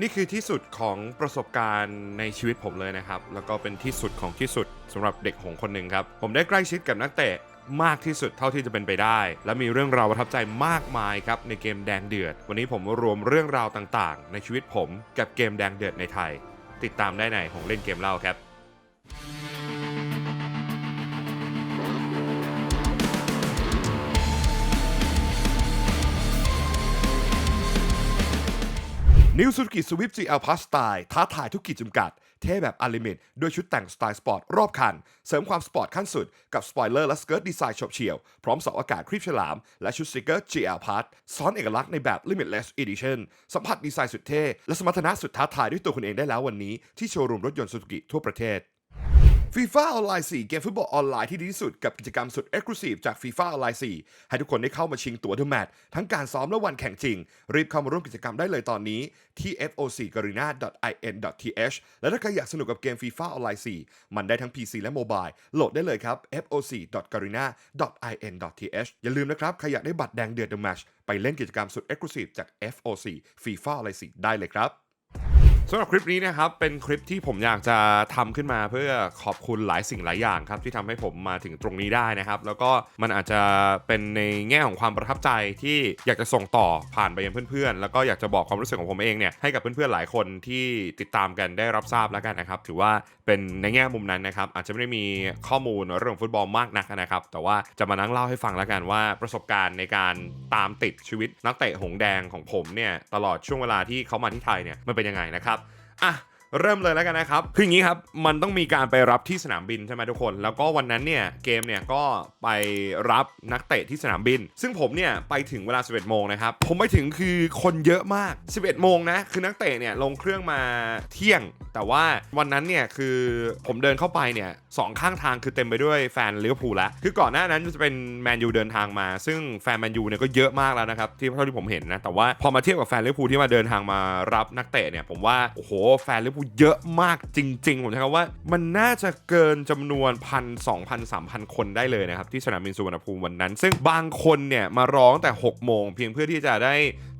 นี่คือที่สุดของประสบการณ์ในชีวิตผมเลยนะครับ แล้วก็เป็นที่สุดของที่สุดสำหรับเด็กหงคนหนึ่งครับ ผมได้ใกล้ชิดกับนักเตะมากที่สุดเท่าที่จะเป็นไปได้ และมีเรื่องราวประทับใจมากมายครับในเกมแดงเดือด วันนี้ผมรวมเรื่องราวต่างๆ ในชีวิตผมกับเกมแดงเดือดในไทย ติดตามได้ในของเล่นเกมเล่าครับ นิวสุกิสวิฟต์ GL Plus สไตล์ท้าทายทุกขีดจำกัด เท่แบบอลิมิตด้วยชุดแต่งสไตล์สปอร์ตรอบคัน เสริมความสปอร์ตขั้นสุดกับสปอยเลอร์และสเกิร์ตดีไซน์ฉบเฉี่ยว พร้อมเสาอากาศครีบฉลาม และชุดสติกเกอร์ GL Plus ซ้อนเอกลักษณ์ในแบบ Limitless Edition สัมผัสดีไซน์สุดเท่ และสมรรถนะสุดท้าทายด้วยตัวคุณเองได้แล้ววันนี้ ที่โชว์รูมรถยนต์ซูซูกิทั่วประเทศ FIFA ออนไลน์4เกมฟุตบอลออนไลน์ที่ดีที่สุดกับกิจกรรมสุด Exclusive จาก FIFA ออนไลน์4ให้ทุกคนได้เข้ามาชิงตั๋วทุกแมตช์ทั้งการซ้อมและวันแข่งจริง รีบเข้ามาร่วมกิจกรรมได้เลยตอนนี้ที่ foc.garena.in.th และถ้าใครอยากสนุกกับเกม FIFA ออนไลน์4มันได้ทั้ง PC และโมบายโหลดได้เลยครับ foc.garena.in.th อย่าลืมนะครับ ใครอยากได้บัตรแดงเดือด The Match ไปเล่นกิจกรรมสุด Exclusive จาก FOC FIFA ออนไลน์4ได้เลยครับ สำหรับคลิปนี้นะครับเป็นคลิปที่ผมอยากจะทำขึ้นมาเพื่อขอบคุณหลายสิ่งหลายอย่างครับที่ทำให้ผมมาถึงตรงนี้ได้นะครับ แล้วก็มันอาจจะเป็นในแง่ของความประทับใจที่อยากจะส่งต่อผ่านไปยังเพื่อนๆ แล้วก็อยากจะบอกความรู้สึกของผมเองเนี่ยให้กับเพื่อนๆหลายคนที่ติดตามกันได้รับทราบแล้วกันนะครับ ถือว่าเป็นในแง่มุมนั้นนะครับอาจจะไม่ได้มีข้อมูลเรื่องของฟุตบอลมากนักนะครับ แต่ว่าจะมานั่งเล่าให้ฟังแล้วกันว่าประสบการณ์ในการตามติดชีวิตนักเตะหงแดงของผมเนี่ยตลอดช่วงเวลาที่เขามาที่ไทยเนี่ยมันเป็นยังไงนะครับ อะ เริ่มเลยแล้วกันนะครับ คืออย่างนี้ครับ มันต้องมีการไปรับที่สนามบินใช่ไหมทุกคน แล้วก็วันนั้นเนี่ยเกมเนี่ยก็ไปรับนักเตะที่สนามบิน ซึ่งผมเนี่ยไปถึงเวลา 11 โมงนะครับ ผมไปถึงคือคนเยอะมาก 11 โมงนะ คือนักเตะเนี่ยลงเครื่องมาเที่ยง แต่ว่าวันนั้นเนี่ยคือผมเดินเข้าไปเนี่ยสองข้างทางคือเต็มไปด้วยแฟนลิเวอร์พูลแล้วคือก่อนหน้านั้นจะเป็นแมนยูเดินทางมา ซึ่งแฟนแมนยูเนี่ยก็เยอะมากแล้วนะครับที่เท่าที่ผมเห็นนะ แต่ว่าพอมาเทียบกับแฟนลิเวอร์พูลที่มาเดินทางมารับนักเตะเนี่ยผมว่าโอ้โหแฟนลิเวอร์พูลเยอะมากจริง ๆ ผมใช้คำว่า มันน่าจะเกินจำนวนพันสองพันสามพันคนได้เลยนะครับ ที่สนามบินสุวรรณภูมิวันนั้น ซึ่งบางคนเนี่ยมาร้องแต่6โมงเพียงเพื่อที่จะได้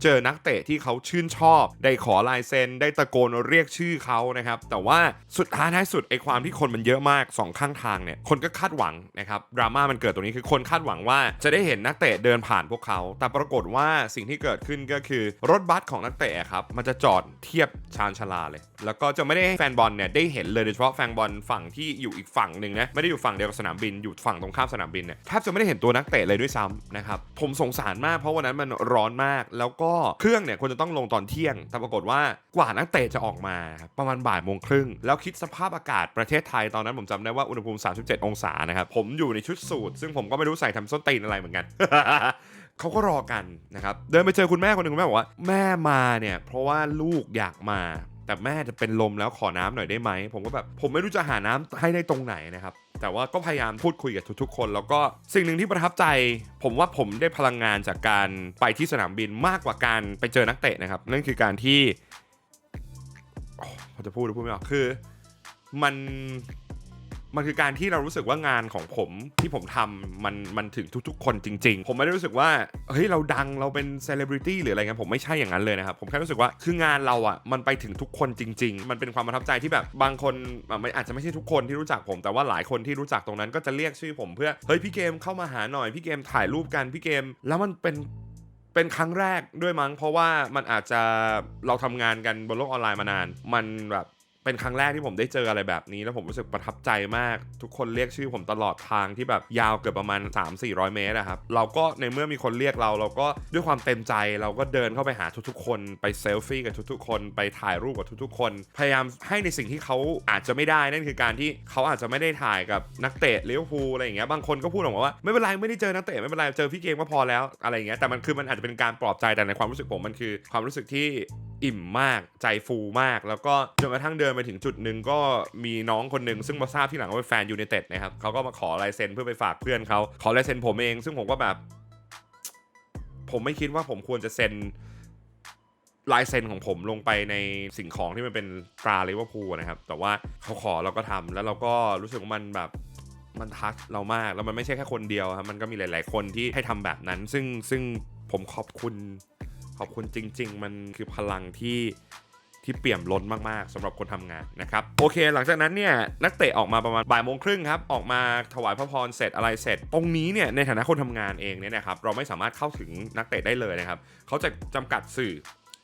เจอนักเตะที่เขาชื่นชอบ ได้ขอลายเซ็น ได้ตะโกนเรียกชื่อเขานะครับ แต่ว่าสุดท้ายท้ายสุดไอ้ความที่คนมันเยอะมากสองข้างทางเนี่ย คนก็คาดหวังนะครับ ดราม่ามันเกิดตรงนี้คือคนคาดหวังว่าจะได้เห็นนักเตะเดินผ่านพวกเขา แต่ปรากฏว่าสิ่งที่เกิดขึ้นก็คือรถบัสของนักเตะครับ มันจะจอดเทียบชานชาลาเลย แล้วก็จะไม่ได้ให้แฟนบอลเนี่ยได้เห็นเลยโดยเฉพาะแฟนบอลฝั่งที่อยู่อีกฝั่งหนึ่งนะ ไม่ได้อยู่ฝั่งเดียวกับสนามบิน อยู่ฝั่งตรงข้ามสนามบินเนี่ย แทบจะไม่ได้เห็นตัวนักเตะเลยด้วยซ้ำนะครับ ผมสงสารมากเพราะวันนั้นมันร้อนมาก แล้วก็เครื่องเนี่ยควรจะต้องลงตอนเที่ยง แต่ปรากฏว่ากว่านักเตะจะออกมาประมาณบ่ายโมงครึ่ง แล้วคิดสภาพอากาศประเทศไทยตอนนั้นผมจำได้ว่าอุณหภูมิ 37 องศานะครับ ผมอยู่ในชุดสูทซึ่งผมก็ไม่รู้ใส่ทำส้นตีนอะไรเหมือนกันเขาก็รอกันนะครับ เดินไปเจอคุณแม่คนหนึ่งคุณแม่บอกว่า แม่มาเนี่ย เพราะว่าลูกอยากมา แต่แม่จะเป็นลมแล้วขอน้ำหน่อยได้ไหม ผมก็แบบ ผมไม่รู้จะหาน้ำให้ได้ตรงไหนนะครับ แต่ว่าก็พยายามพูดคุยกับทุกๆ คน แล้วก็สิ่งหนึ่งที่ประทับใจ ผมว่าผมได้พลังงานจากการไปที่สนามบินมากกว่าการไปเจอนักเตะนะครับ นั่นคือการที่โอ้พอจะพูดหรือพูดไม่ออกคือ มัน มันคือการที่เรารู้สึกว่างานของผมที่ผมทำมันมันถึงทุกๆ คนจริง ๆ ผมไม่ได้รู้สึกว่าเฮ้ยเราดังเราเป็นเซเลบริตี้หรืออะไรเงี้ยผมไม่ใช่อย่างนั้นเลยนะครับ ผมแค่รู้สึกว่าคืองานเราอะมันไปถึงทุกคนจริง ๆ มันเป็นความประทับใจที่แบบบางคนอะไม่อาจจะไม่ใช่ทุกคนที่รู้จักผมแต่ว่าหลายคนที่รู้จักตรงนั้นก็จะเรียกชื่อผมเพื่อเฮ้ยพี่เกมเข้ามาหาหน่อยพี่เกมถ่ายรูปกันพี่เกม แล้วมันเป็นเป็นครั้งแรกด้วยมั้ง เพราะว่ามันอาจจะเราทำงานกันบนโลกออนไลน์มานาน มันแบบ เป็นครั้งแรกที่ผมได้เจออะไรแบบนี้ แล้วผมรู้สึกประทับใจมาก ทุกคนเรียกชื่อผมตลอดทางที่แบบยาวเกือบประมาณ 3-400 เมตรนะครับ เราก็ในเมื่อมีคนเรียกเรา เราก็ด้วยความเต็มใจ เราก็เดินเข้าไปหาทุกๆ คนไปเซลฟี่กับทุกๆ คนไปถ่ายรูปกับทุกๆ คน พยายามให้ในสิ่งที่เขาอาจจะไม่ได้นั่นคือการที่เขาอาจจะไม่ได้ถ่ายกับนักเตะเลิเวอร์พูอะไรอย่างเงี้ยบางคนก็พูดออกมาว่าไม่เป็นไรไม่ได้เจอนักเตะไม่เป็นไรเจอพี่เกมก็พอแล้วอะไรอย่างเงี้ยแต่มันคือมันอาจจะเป็นการปลอบใจแต่ในความรู้สึกผมมันคือความรู้สึกที่ อิ่มมากใจฟูมาก แล้วก็จนกระทั่งเดินไปถึงจุดหนึ่งก็มีน้องคนหนึ่งซึ่งมาทราบที่หลังว่าเป็นแฟนยู i นเต็ดนะครับเขาก็มาขอลายเซ็นเพื่อไปฝากเพื่อนเขาขอลายเซ็นผมเอง ซึ่งผมก็แบบ ผมไม่คิดว่าผมควรจะเซ็นลายเซ็นของผมลงไปในสิ่งของที่มันเป็นตราเลเวอร์พูลนะครับ แต่ว่าเขาขอเราก็ทำแล้วเราก็รู้สึกว่ามันแบบมันทัชเรามาก แล้วมันไม่ใช่แค่คนเดียวครับมันก็มีหลาย ๆ คนที่ให้ทำแบบนั้น ซึ่งซึ่งผมขอบคุณ ขอบคุณจริง ๆ มันคือพลังที่ที่เปี่ยมล้นมากๆสำหรับคนทำงานนะครับโอเค หลังจากนั้นเนี่ยนักเตะออกมาประมาณบ่ายโมงครึ่งครับออกมาถวายพระพรเสร็จอะไรเสร็จ ตรงนี้เนี่ยในฐานะคนทำงานเองเนี่ยนะครับเราไม่สามารถเข้าถึงนักเตะได้เลยนะครับเขาจะจำกัดสื่อ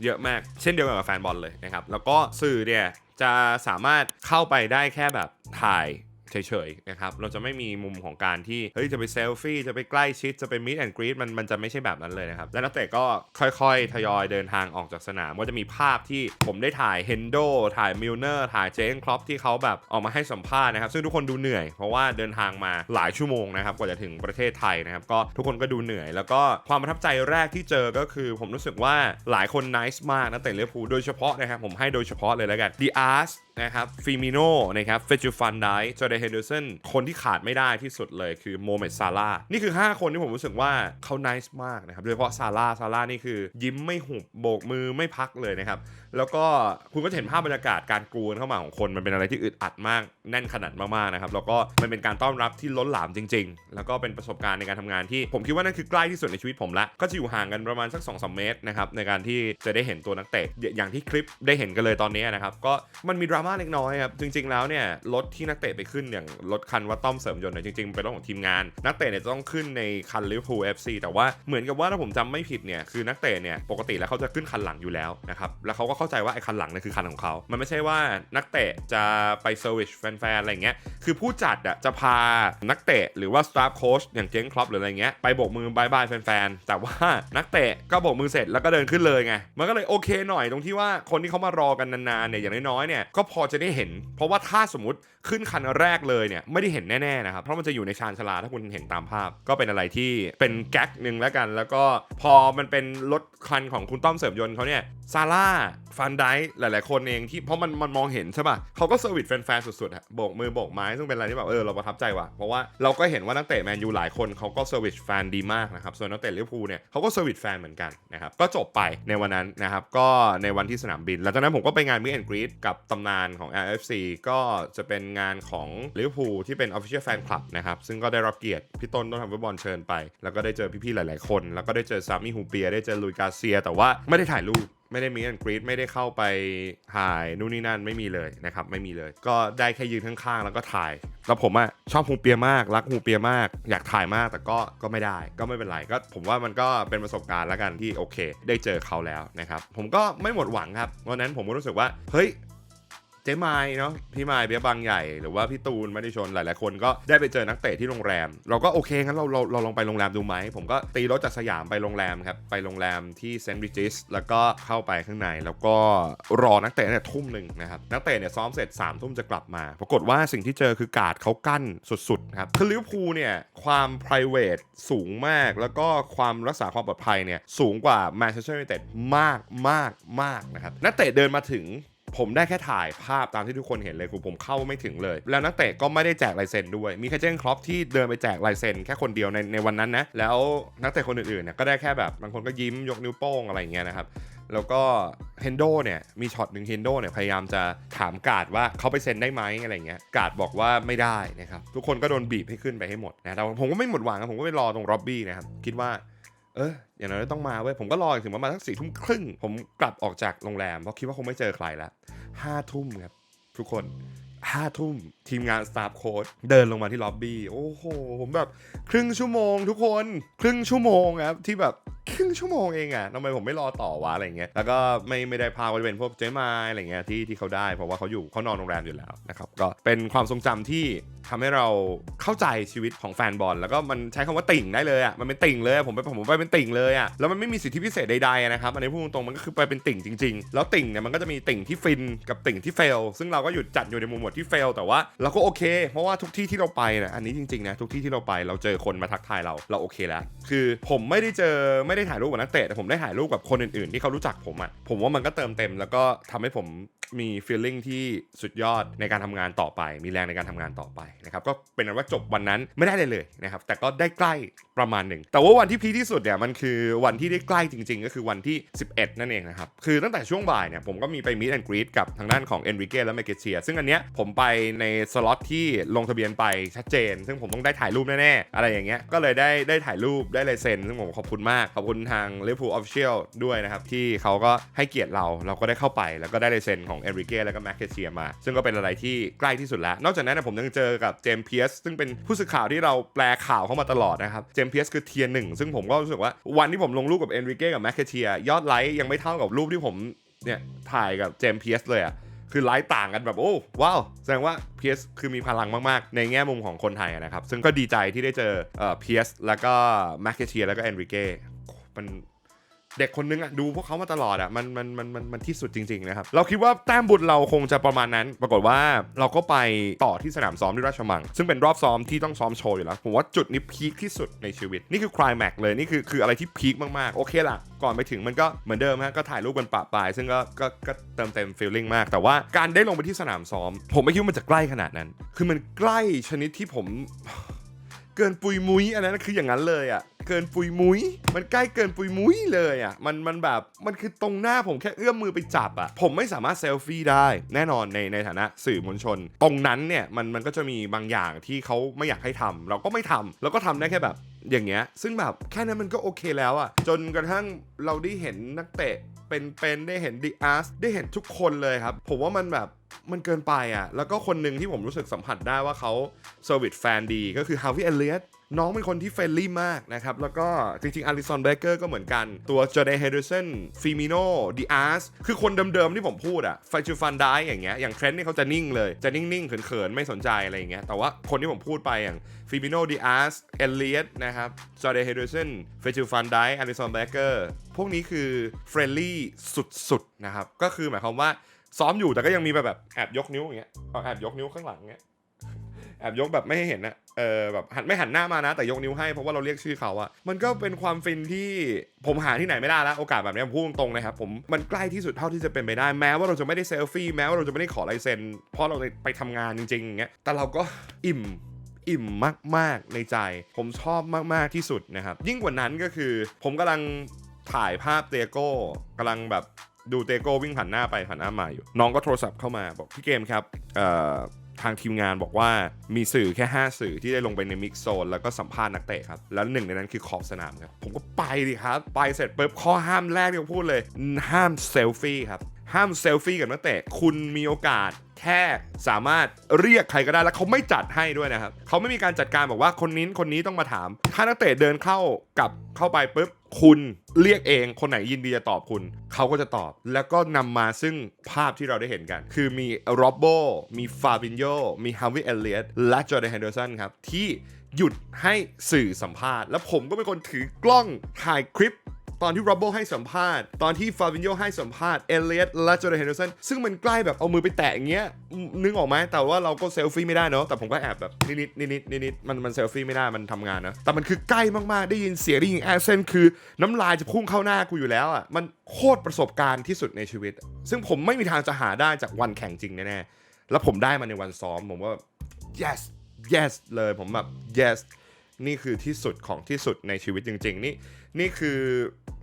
เยอะมาก เช่นเดียวกันกับแฟนบอลเลยนะครับแล้วก็สื่อเนี่ยจะสามารถเข้าไปได้แค่แบบถ่าย เฉยๆนะครับเราจะไม่มีมุมของการที่เฮ้ยจะไปเซลฟี่จะไปใกล้ชิดจะไปมิดแอนด์กรีดมันมันจะไม่ใช่แบบนั้นเลยนะครับ และนักเตะก็ค่อยๆ ทยอยเดินทางออกจากสนามก็จะมีภาพที่ผมได้ถ่ายเฮนโดถ่ายมิลเนอร์ถ่ายเจนครอปที่เขาแบบออกมาให้สัมภาษณ์นะครับซึ่งทุกคนดูเหนื่อยเพราะว่าเดินทางมาหลายชั่วโมงนะครับกว่าจะถึงประเทศไทยนะครับก็ทุกคนก็ดูเหนื่อย แล้วก็ความประทับใจแรกที่เจอก็คือ ผมรู้สึกว่าหลายคนนิสมากนักเตะลิเวอร์พูลโดยเฉพาะนะครับผมให้โดยเฉพาะเลยแล้วกันดีอาร์ส นะครับฟิมิโนนะครับเฟจูฟันไดจอร์เดนเฮนเดอร์สันคนที่ขาดไม่ได้ที่สุดเลยคือโมเมดซาร่านี่คือ 5 คนที่ผมรู้สึกว่าเขานิสมากนะครับโดยเฉพาะซาร่าซาร่านี่คือยิ้มไม่หุบโบกมือไม่พักเลยนะครับ แล้วก็คุณก็เห็นภาพบรรยากาศการกรูนเข้ามาของคนมันเป็นอะไรที่อึดอัดมาก แน่นขนาดมากๆนะครับแล้วก็มันเป็นการต้อนรับที่ล้นหลามจริง ๆ แล้วก็เป็นประสบการณ์ในการทำงานที่ผมคิดว่านั่นคือใกล้ที่สุดในชีวิตผมละก็จะอยู่ห่างกันประมาณสัก2อสเมตรนะครับในการที่จะได้เห็นตัวนักเตะอย่างที่คลิปได้เห็นกันเลยตอนนี้นะครับก็มันมีดราม่าเล็กน้อยครับ จริง ๆ แล้วเนี่ยรถที่นักเตะไปขึ้นอย่างรถคันว่าต้อมเสริมยนต์เนี่ยจริงๆเป็นรถของทีมงาน นักเตะเนี่ยจะต้องขึ้นในคันลิเวอร์พูลเอฟซีแต่ว่าเหมือนกับว่าถ้าผมจำไม่ผิดเนี่ยคือนักเตะเนี่ยปกติแล้วเขาจะขึ้นคันหลังอยู่แล้วนะครับแล้วเขาก็เข้าใจว่าไอ้คันหลังเนี่ยคือคันของเขา มันไม่ใช่ว่านักเตะจะไปเซอร์วิสแฟนๆอะไรเงี้ยคือผู้จัดอะจะพานักเตะหรือว่าสตาฟโค้ชอย่างเจงครอปหรืออะไรเงี้ยไปโบกมือบายบายแฟนๆแต่ว่านักเตะก็โบกมือเสร็จแล้วก็เดินขึ้นเลยไงมันก็เลยโอเคหน่อยตรงที่ว่าคนที่เขามารอกันนานๆเนี่ยอย่างน้อยๆเนี่ยก็พอจะได้เห็น เพราะว่าถ้าสมมติขึ้นคันแรกเลยเนี่ยไม่ได้เห็นแน่ๆนะครับเพราะมันจะอยู่ในชานชาลาถ้าคุณเห็นตามภาพ ก็เป็นอะไรที่เป็นแก๊กหนึ่งแล้วกัน แล้วก็พอมันเป็นรถคันของคุณต้อมเสริมยนต์เขาเนี่ยซาร่าฟันไดหลาย ๆ คนเองที่เพราะมันมันมองเห็นใช่ป่ะเขาก็เซอร์วิสแฟนๆสุดๆอะโบกมือโบกไม้ซึ่งเป็นอะไรที่แบบเออเราประทับใจว่ะเพราะว่าเราก็เห็นว่านักเตะแมนยูหลายคนเขาก็เซอร์วิสแฟนดีมากนะครับส่วนนักเตะลิเวอร์พูลเนี่ยเขาก็เซอร์วิสแฟนเหมือนกันนะครับก็จบไปในวันนั้นนะครับก็ในวันที่สนามบินหลังจากนั้นผมก็ไปงานมิแอนกรีดกับตำนานของ LFC ก็จะเป็นงานของลิเวอร์พูลที่เป็น Official Fan Club นะครับ ซึ่งก็ได้รับเกียรติพี่ต้นต้นทำฟุตบอลเชิญไป แล้วก็ได้เจอพี่ๆหลาย ๆ คน แล้วก็ได้เจอซามิฮูเปีย ได้เจอลุยกาเซีย แต่ว่าไม่ได้ถ่ายรูปไม่ได้มีแอนกรีดไม่ได้เข้าไปถ่ายนู่นนี่นั่นไม่มีเลยนะครับไม่มีเลย ก็ได้แค่ยืนข้างๆ แล้วก็ถ่าย แล้วผมอะชอบฮูเปียมาก รักฮูเปียมาก อยากถ่ายมากแต่ก็ก็ไม่ได้ ก็ไม่เป็นไรก็ผมว่ามันก็เป็นประสบการณ์แล้วกันที่โอเค ได้เจอเขาแล้วนะครับผมก็ไม่หมดหวังครับวันนั้นผมก็รู้สึกว่าเฮ้ย เจ๊ไม้เนาะพี่ไม้เบี้ยบางใหญ่หรือว่าพี่ตูนไม่ได้ชนหลาย ๆ คนก็ได้ไปเจอนักเตะที่โรงแรม เราก็โอเคงั้นเราเราเราลองไปโรงแรมดูไหม ผมก็ตีรถจากสยามไปโรงแรมครับ ไปโรงแรมที่เซนต์ริจิสแล้วก็เข้าไปข้างในแล้วก็รอนักเตะเนี่ยทุ่มหนึ่งนะครับนักเตะเนี่ยซ้อมเสร็จ3ามทุ่มจะกลับมา ปรากฏว่าสิ่งที่เจอคือกาดเขากั้นสุด ๆ ครับคือลิเวอร์พูลเนี่ยความ p r i v a t สูงมาก แล้วก็ความรักษาความปลอดภัยเนี่ยสูงกว่าแมนเชสเตอร์ยูไนเต็ดมากมากมากนะครับนักเตะเดินมาถึง ผมได้แค่ถ่ายภาพตามที่ทุกคนเห็นเลยคือผมเข้าไม่ถึงเลย แล้วนักเตะก็ไม่ได้แจกลายเซ็นด้วย มีแค่เจนครอปที่เดินไปแจกลายเซ็นแค่คนเดียวในในวันนั้นนะ แล้วนักเตะคนอื่นๆเนี่ยก็ได้แค่แบบบางคนก็ยิ้มยกนิ้วโป้งอะไรอย่างเงี้ยนะครับแล้วก็เฮนโดเนี่ยมีช็อตหนึ่งเฮนโดเนี่ยพยายามจะถามกาดว่าเขาไปเซ็นได้ไหมอะไรเงี้ยกาดบอกว่าไม่ได้นะครับทุกคนก็โดนบีบให้ขึ้นไปให้หมดนะแต่ผมก็ไม่หมดหวังผมก็ไปรอตรงร็อบบี้นะครับคิดว่า เอออย่างน้อยต้องมาเว้ยผมก็รอถึงประมาณสักสี่ทุ่มครึ่ง ผมกลับออกจากโรงแรมเพราะคิดว่าคงไม่เจอใครแล้วห้าทุ่มครับทุกคน ห้าทุ่มทีมงานสตาฟโค้ดเดินลงมาที่ล็อบบี้ โอ้โห ผมแบบ ครึ่งชั่วโมงทุกคน ครึ่งชั่วโมงครับ ที่แบบครึ่งชั่วโมงเองอะทำไมผมไม่รอต่อวะอะไรเงี้ย แล้วก็ไม่ไม่ได้พาไปเป็นพวกเจ๊มายอะไรเงี้ยที่ที่เขาได้ เพราะว่าเขาอยู่เขานอนโรงแรมอยู่แล้วนะครับ ก็เป็นความทรงจำที่ทำให้เราเข้าใจชีวิตของแฟนบอล แล้วก็มันใช้คำว่าติ่งได้เลยอะมันเป็นติ่งเลย ผมไปผมไปเป็นติ่งเลยอะแล้วมันไม่มีสิทธิพิเศษใดๆนะครับ อันนี้พูดตรงๆมันก็คือไปเป็นติ่งจริง ๆ แล้วติ่งเนี่ยมันก็จะมีติ่งที่ฟินกับติ่งที่เฟลซึ่งเราก็อยู่จัดอยู่ในมุมหมวดที่เฟลแต่ว่าเราก็โอเค เพราะว่าทุกที่ที่เราไปนะอันนี้จริงๆนะทุกที่ที่เราไปเราเจอคนมาทักทายเราเราโอเคแล้ว คือผมไม่ได้เจอไม่ได้ถ่ายรูปกับนักเตะแต่ผมได้ถ่ายรูปกับคนอื่นๆ ที่เขารู้จักผมอะผมว่ามันก็เติมเต็มแล้วก็ทำให้ผม มี feeling ที่สุดยอดในการทำงานต่อไป มีแรงในการทำงานต่อไปนะครับก็เป็นอันว่าจบวันนั้นไม่ได้เลยเลยนะครับแต่ก็ได้ใกล้ประมาณหนึ่งแต่ว่าวันที่พีที่สุดเนี่ยมันคือวันที่ได้ใกล้จริง ๆ ก็คือวันที่ 11 นั่นเองนะครับคือตั้งแต่ช่วงบ่ายเนี่ยผมก็มีไป meet and greet กับทางด้านของ Enrique และ m a g e t i a ซึ่งอันเนี้ยผมไปในสล็อตที่ลงทะเบียนไปชัดเจน ซึ่งผมต้องได้ถ่ายรูปแน่ๆอะไรอย่างเงี้ยก็เลยได้ได้ถ่ายรูปได้ลายเซ็นซึ่งผมขอบคุณมากขอบคุณทาง Liverpool Official ด้วยนะครับที่เขาก็ให้เกียรติเราเราก็ได้เข้าไปแล้วก็ได้ลายเซ็นของ Enrique แล้วก็ m a g e t i a มา ซึ่งก็เป็นอะไรที่ใกล้ที่สุดแล้ว นอกจากนั้นผมยังเจอกับเจมเพียสซึ่งเป็นผู้สื่อข่าวที่เราแปลข่าวเข้ามาตลอดนะครับ เจมเพียสคือเทียร์หนึ่งซึ่งผมก็รู้สึกว่าวันที่ผมลงรูปกับ Enrique กับ m a g e t i a ยยอดไลค์ยังไม่เท่ากับรูปที่ผมเนี่ยถ่ายกับเจมเพียสเลยอะคือไลฟ์ต่างกันแบบโอ้ว้าว แสดงว่าเพียสคือมีพลังมาก ๆ ในแง่มุมของคนไทยนะครับ ซึ่งก็ดีใจที่ได้เจอเอ่อเพียสแล้วก็แมคเคเชียแล้วก็เอนริเก้มัน เด็กคนนึงอะดูพวกเขามาตลอดอะมันมันมันมันมันที่สุดจริงๆนะครับเราคิดว่าแต้มบุญเราคงจะประมาณนั้น ปรากฏว่าเราก็ไปต่อที่สนามซ้อมที่ราชมัง ซึ่งเป็นรอบซ้อมที่ต้องซ้อมโชว์อยู่แล้วผมว่าจุดนี้พีคที่สุดในชีวิต นี่คือคลายแม็กเลยนี่คือคืออะไรที่พีคมากๆ โอเคล่ะ ก่อนไปถึงมันก็เหมือนเดิมฮะก็ถ่ายรูปกันปะปลาย ซึ่งก็ก็ก็เติมเต็มฟีลลิ่งมาก แต่ว่าการได้ลงไปที่สนามซ้อม ผมไม่คิดว่ามันจะใกล้ขนาดนั้น คือมันใกล้ชนิดที่ผมเกินปุยมุ้ยอันนั้นคืออย่างนั้นเลยอะ่ะ เกินปุยมุ้ย มันใกล้เกินปุยมุ้ยเลยอะ่ะ มันมันแบบมันคือตรงหน้าผมแค่เอื้อมมือไปจับอะ่ะ ผมไม่สามารถเซลฟี่ได้ แน่นอนในในฐานะสื่อมวลชน ตรงนั้นเนี่ยมันมันก็จะมีบางอย่างที่เขาไม่อยากให้ทำเราก็ไม่ทำเราก็ทำได้แค่แบบอย่างเงี้ย ซึ่งแบบแค่นั้นมันก็โอเคแล้วอะ่ะ จนกระทั่งเราได้เห็นนักเตะเป็นเป็นได้เห็นดีอาร์สได้เห็นทุกคนเลยครับ ผมว่ามันแบบมันเกินไปอะ แล้วก็คนหนึ่งที่ผมรู้สึกสัมผัสได้ว่าเขาเซอร์วิสแฟนดีก็คือฮาวิเอเลียต น้องเป็นคนที่เฟรนลี่มากนะครับ แล้วก็จริงๆอลิซอนเบเกอร์ก็เหมือนกัน ตัวเจอเดนเฮเดอร์สันฟิมิโนดีอาร์สคือคนเดิมๆที่ผมพูดอะไฟจูฟันได้อย่างเงี้ยอย่างเทรนด์นี่เขาจะนิ่งเลยจะนิ่งๆเขินๆไม่สนใจอะไรอย่างเงี้ยแต่ว่าคนที่ผมพูดไปอย่างฟิมิโนดีอาร์สเอเลียตนะครับเจอเดนเฮเดอร์สันเฟจูฟันได้อลิซอนเบเกอร์พวกนี้คือเฟรนลี่สุดๆนะครับก็คือหมายความว่าซ้อมอยู่แต่ก็ยังมีแบบแบบแอบยกนิ้วอย่างเงี้ยแอบยกนิ้วข้างหลังเงี้ย แอบยกแบบไม่ให้เห็นนะเออแบบหันไม่หันหน้ามานะ แต่ยกนิ้วให้เพราะว่าเราเรียกชื่อเขาอะมันก็เป็นความฟินที่ผมหาที่ไหนไม่ได้ล้วโอกาสแบบนี้ผมพูดตรงๆนะครับผมมันใกล้ที่สุดเท่าที่จะเป็นไปได้แม้ว่าเราจะไม่ได้เซลฟี่แม้ว่าเราจะไม่ได้ขอลายเซ็นเพราะเราไปทำงานจริงๆอย่างเงี้ยแต่เราก็อิ่มอิ่มมากๆในใจ ผมชอบมากๆที่สุดนะครับ ยิ่งกว่านั้นก็คือ ผมกำลังถ่ายภาพเตโก้กำลังแบบดูเตโก้วิ่งผ่านหน้าไปผ่านหน้ามาอยู่ น้องก็โทรศัพท์เข้ามาบอกพี่เกมครับเอ่อ ทางทีมงานบอกว่ามีสื่อแค่ 5 สื่อที่ได้ลงไปในมิกโซนแล้วก็สัมภาษณ์นักเตะครับ แล้วหนึ่งในนั้นคือขอบสนามครับ ผมก็ไปดิครับ ไปเสร็จปุ๊บข้อห้ามแรกที่ผมพูดเลย ห้ามเซลฟี่ครับ ห้ามเซลฟี่กับนักเตะ คุณมีโอกาสแค่สามารถเรียกใครก็ได้แล้วเขาไม่จัดให้ด้วยนะครับเขาไม่มีการจัดการบอกว่าคนนี้คนนี้ต้องมาถาม ถ้านักเตะเดินเข้ากับเข้าไปปุ๊บ คุณเรียกเองคนไหนยินดีจะตอบคุณ เขาก็จะตอบ แล้วก็นำมาซึ่งภาพที่เราได้เห็นกัน คือมีโรบโบมีฟาบินโยมีฮาวิเอเลียตและจอร์แดนเฮนเดอร์สันครับ ที่หยุดให้สื่อสัมภาษณ์ แล้วผมก็เป็นคนถือกล้องถ่ายคลิป ตอนที่โรบโบให้สัมภาษณ์ ตอนที่ฟาวินโยให้สัมภาษณ์เอเลียตและจอร์แดนเฮนเดอร์สันซึ่งมันใกล้แบบเอามือไปแตะอย่างเงี้ยนึกออกไหมแต่ว่าเราก็เซลฟี่ไม่ได้เนาะแต่ผมก็แอบแบบนิดๆนิดๆนิดมันมันเซลฟี่ไม่ได้มันทำงานนะแต่มันคือใกล้มากๆได้ยินเสียงได้ยินแอร์เซนคือน้ำลายจะพุ่งเข้าหน้ากูอยู่แล้วอะมันโคตรประสบการณ์ที่สุดในชีวิต ซึ่งผมไม่มีทางจะหาได้จากวันแข่งจริงแน่ๆแล้วผมได้มาในวันซ้อมผมว่า yes yes เลยผมแบบ yes นี่คือที่สุดของที่สุดในชีวิตจริง ๆ นี่นี่คือ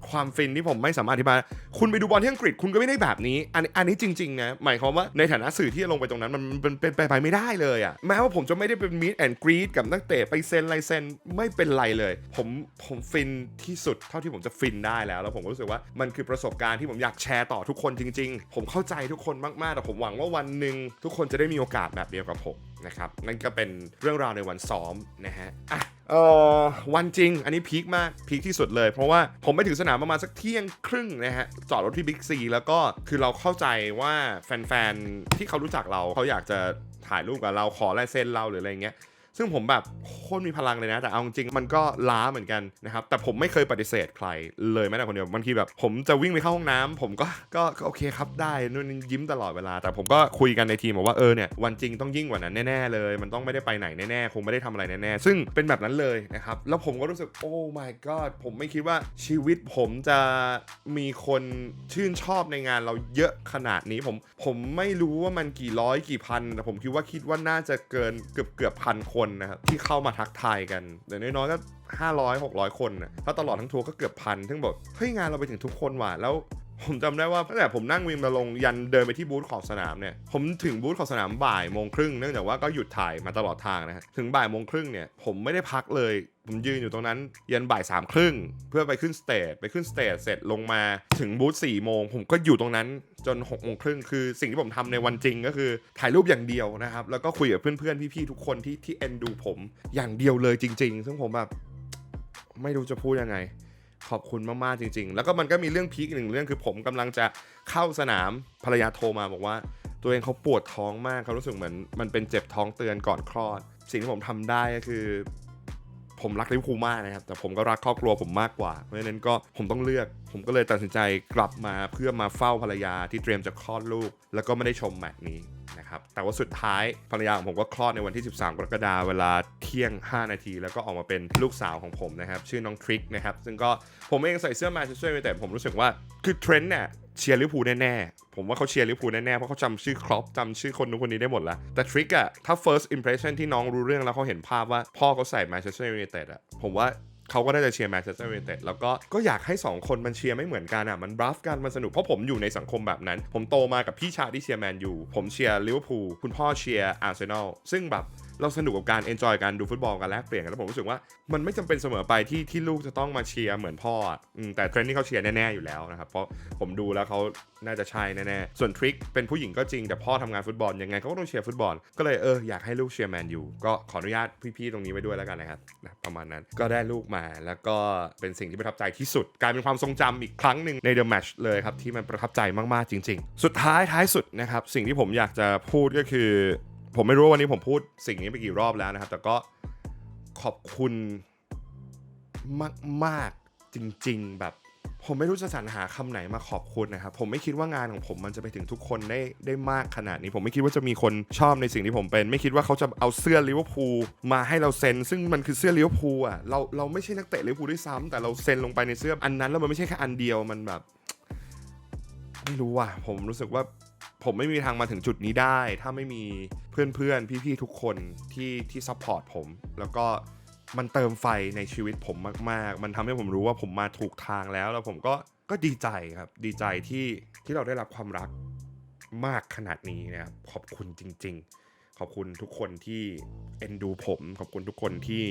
ความฟินที่ผมไม่สามารถอธิบาย คุณไปดูบอลที่อังกฤษคุณก็ไม่ได้แบบนี้ อันอันนี้จริงๆนะ หมายความว่าในฐานะสื่อที่จะลงไปตรงนั้น มันมันเป็นไปไปไม่ได้เลยอะ่ะ แม้ว่าผมจะไม่ได้เป็นมีดแอนด์กรีดกับนักเตะไปเซ็นลายเซ็นไม่เป็นไรเลย ผมผมฟินที่สุดเท่าที่ผมจะฟินได้แล้ว แล้วผมก็รู้สึกว่ามันคือประสบการณ์ที่ผมอยากแชร์ต่อทุกคนจริง ๆ ผมเข้าใจทุกคนมากๆแต่ผมหวังว่าวันหนึ่งทุกคนจะได้มีโอกาสแบบเดียวกับผม นะครับนั่นก็เป็นเรื่องราวในวันซ้อมนะฮะอะเออวันจริง อันนี้พีคมากพีคที่สุดเลย เพราะว่าผมไปถึงสนามประมาณสักเที่ยงครึ่งนะฮะจอดรถที่บิ๊กซีแล้วก็คือเราเข้าใจว่าแฟนๆที่เขารู้จักเราเขาอยากจะถ่ายรูปกับเราขอลายเซ็นเราหรืออะไรเงี้ย ซึ่งผมแบบโคตรมีพลังเลยนะ แต่เอาจริงมันก็ล้าเหมือนกันนะครับ แต่ผมไม่เคยปฏิเสธใครเลยแม้แต่คนเดียวบางทีแบบ ผมจะวิ่งไปเข้าห้องน้ำผมก็ก็โอเคครับได้นู่นยิ้มตลอดเวลา แต่ผมก็คุยกันในทีมบอกว่าเออเนี่ยวันจริงต้องยิ่งกว่านั้นแน่ๆเลย มันต้องไม่ได้ไปไหนแน่ๆคงไม่ได้ทำอะไรแน่ๆซึ่งเป็นแบบนั้นเลยนะครับแล้วผมก็รู้สึกโอ้ my god ผมไม่คิดว่าชีวิตผมจะมีคนชื่นชอบในงานเราเยอะขนาดนี้ผมผมไม่รู้ว่ามันกี่ร้อยกี่พันแต่ผมคิดว่าคิดว่าน่าจะเกินเกือบเกือบพันคนนะครับที่เข้ามาทักทายกันแต่น้อยๆก็500 600 คนนะถ้าตลอดทั้งทัวร์ก็เกือบพันซึ่งบอกเฮ้ยงานเราไปถึงทุกคนว่ะแล้ว ผมจำได้ว่าตั้งแต่ผมนั่งวินมาลงยันเดินไปที่บูธของสนามเนี่ยผมถึงบูธของสนามบ่ายโมงครึ่งเนื่องจากว่าก็หยุดถ่ายมาตลอดทางนะฮะถึงบ่ายโมงครึ่งเนี่ยผมไม่ได้พักเลย ผมยืนอยู่ตรงนั้นยันบ่ายสามครึ่งเพื่อไปขึ้นสเตจไปขึ้นสเตจเสร็จลงมาถึงบูธสี่โมงผมก็อยู่ตรงนั้นจนหกโมงครึ่งคือสิ่งที่ผมทำในวันจริงก็คือถ่ายรูปอย่างเดียวนะครับแล้วก็คุยกับเพื่อนๆพี่ๆทุกคนที่ที่เอ็นดูผมอย่างเดียวเลยจริง ๆ ซึ่งผมแบบไม่รู้จะพูดยังไง ขอบคุณมากๆจริง ๆ แล้วก็มันก็มีเรื่องพีคอีกหนึ่งเรื่องคือผมกำลังจะเข้าสนามภรรยาโทรมาบอกว่า ตัวเองเขาปวดท้องมากเขารู้สึกเหมือนมันเป็นเจ็บท้องเตือนก่อนคลอด สิ่งที่ผมทำได้ก็คือ ผมรักลิเวอร์พูลมากนะครับ แต่ผมก็รักครอบครัวผมมากกว่า เพราะฉะนั้นก็ผมต้องเลือก ผมก็เลยตัดสินใจกลับมาเพื่อมาเฝ้าภรรยาที่เตรียมจะคลอดลูก แล้วก็ไม่ได้ชมแมตช์นี้ นะครับ แต่ว่าสุดท้ายภรรยาของผมก็คลอดในวันที่ 13 กรกฎาคมเวลาเที่ยง 5 นาที แล้วก็ออกมาเป็นลูกสาวของผมนะครับ ชื่อน้องทริกนะครับ ซึ่งก็ผมเองใส่เสื้อมนเชสเตอร์ยูไนเต็ดผมรู้สึกว่าคือเทรนด์เนี่ยเชียร์ลิเวอร์พูลแน่ๆ ผมว่าเขาเชียร์ลิเวอร์พูลแน่ๆ เพราะเขาจำชื่อครอปจำชื่อคนนู้นคนนี้ได้หมดล้วแต่ทริกอะถ้า first impression ที่น้องรู้เรื่องแล้วเขาเห็นภาพว่าพ่อเขาใส่แมนเชสเตอร์ยูไนเต็ดอะผมว่า เขาก็น่าจะเชียร์แมนเชสเตอร์ยูไนเต็ดแล้วก็ก็อยากให้ 2 คนมันเชียร์ไม่เหมือนกันอะมันบรัฟกันมันสนุก เพราะผมอยู่ในสังคมแบบนั้น ผมโตมากับพี่ชายที่เชียร์แมนยูผมเชียร์ลิเวอร์พูลคุณพ่อเชียร์อาร์เซนอลซึ่งแบบ เราสนุกกับการเอนจอยการดูฟุตบอลกันแลกเปลี่ยนกันแล้วผมรู้สึกว่ามันไม่จำเป็นเสมอไปที่ที่ลูกจะต้องมาเชียร์เหมือนพ่อแต่เทรนนี่เขาเชียร์แน่ๆอยู่แล้วนะครับเพราะผมดูแล้วเขาน่าจะใช่แน่ๆส่วนทริกเป็นผู้หญิงก็จริงแต่พ่อทำงานฟุตบอลยังไงเขาก็ต้องเชียร์ฟุตบอลก็เลยเอออยากให้ลูกเชียร์แมนยูก็ขออนุญาตพี่ๆตรงนี้ไว้ด้วยแล้วกันนะครับนะประมาณนั้นก็ได้ลูกมาแล้วก็เป็นสิ่งที่ประทับใจที่สุดกลายเป็นความทรงจำอีกครั้งหนึ่งในเดอะแมชเลยครับที่มันประทับใจมากๆจริง ๆ สุดท้ายท้ายสุดนะครับสิ่งที่ผมอยากจะพูดก็คือ ผมไม่รู้วันนี้ผมพูดสิ่งนี้ไปกี่รอบแล้วนะครับ แต่ก็ขอบคุณมาก ๆ จริง ๆ แบบ ผมไม่รู้จะสรรหาคำไหนมาขอบคุณนะครับ ผมไม่คิดว่างานของผมมันจะไปถึงทุกคนได้ได้มากขนาดนี้ ผมไม่คิดว่าจะมีคนชอบในสิ่งที่ผมเป็น ไม่คิดว่าเขาจะเอาเสื้อลิเวอร์พูลมาให้เราเซ็น ซึ่งมันคือเสื้อลิเวอร์พูลอะเราเราไม่ใช่นักเตะลิเวอร์พูลด้วยซ้ำแต่เราเซ็นลงไปในเสื้ออันนั้นแล้วมันไม่ใช่แค่อันเดียวมันแบบ ไม่รู้ว่ะผมรู้สึกว่าผมไม่มีทางมาถึงจุดนี้ได้ ถ้าไม่มี เพื่อนๆ พี่ๆ ทุกคนที่ที่ซัพพอร์ตผม แล้วก็มันเติมไฟในชีวิตผมมากๆ มันทำให้ผมรู้ว่าผมมาถูกทางแล้ว แล้วผมก็ก็ดีใจครับ ดีใจที่ที่เราได้รับความรักมากขนาดนี้นะครับ ขอบคุณจริง ๆ ขอบคุณทุกคนที่เอ็นดูผม ขอบคุณทุกคนที่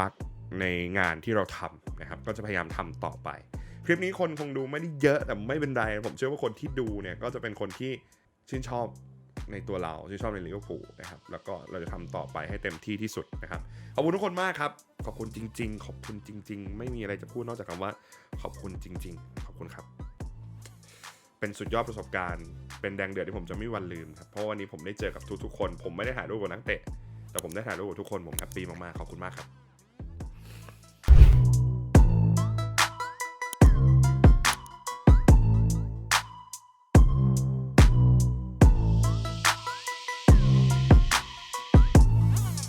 รักในงานที่เราทำนะครับ ก็จะพยายามทำต่อไป คลิปนี้คนคงดูไม่ได้เยอะแต่ไม่เป็นไร ผมเชื่อว่าคนที่ดูเนี่ยก็จะเป็นคนที่ชื่นชอบ ในตัวเราชื่ชอบในลิเวอร์พูลนะครับแล้วก็เราจะทำต่อไปให้เต็มที่ที่สุดนะครับขอบคุณทุกคนมากครับ ขอบคุณจริง ๆ ขอบคุณจริง ๆ ไม่มีอะไรจะพูดนอกจากคำว่า ขอบคุณจริง ๆ ขอบคุณครับ เป็นสุดยอดประสบการณ์เป็นแดงเดือดที่ผมจะไม่วันลืมครับเพราะวันนี้ผมได้เจอกับทุกๆคน ผมไม่ได้ถ่ายรูปกับนักเตะแต่ผมได้ถ่ายรูปกับทุกคนผมแฮปปี้มากๆขอบคุณมากครับ